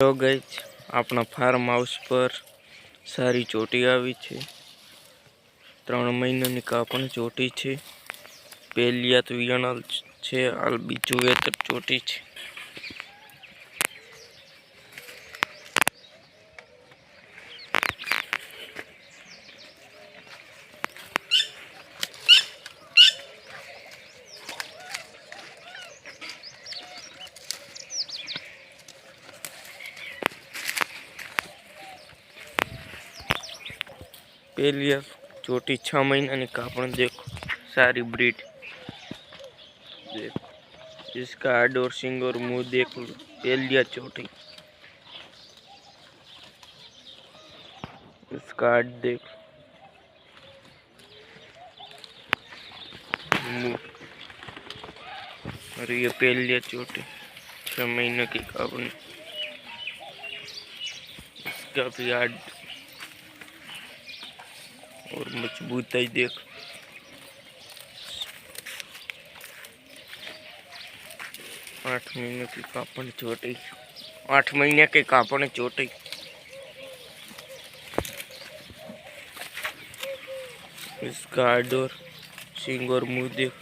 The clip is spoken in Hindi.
તો ગઈ આપણા ફાર્મ હાઉસ પર સારી ચોટી આવી છે. ત્રણ મહિનાની કાપણ ચોટી છે. પહેલિયાત વિયાણલ છે, હાલ બીજું વેતર ચોટી છે. પહેલી ચોટી છ महीना कापण देखो सारी ब्रीड देखो इसका हेड और सिंग और मुंह देख लो पहलिया चोटी इसका हेड देख मुंह और ये पहलिया चोटी छह महीने की कापण इसका भी हेड और मजबूताई देख। आठ महीने की कापड़ चोटी। आठ महीने के कापड़ चोटी। इसका डोर सिंग और मुँह देख।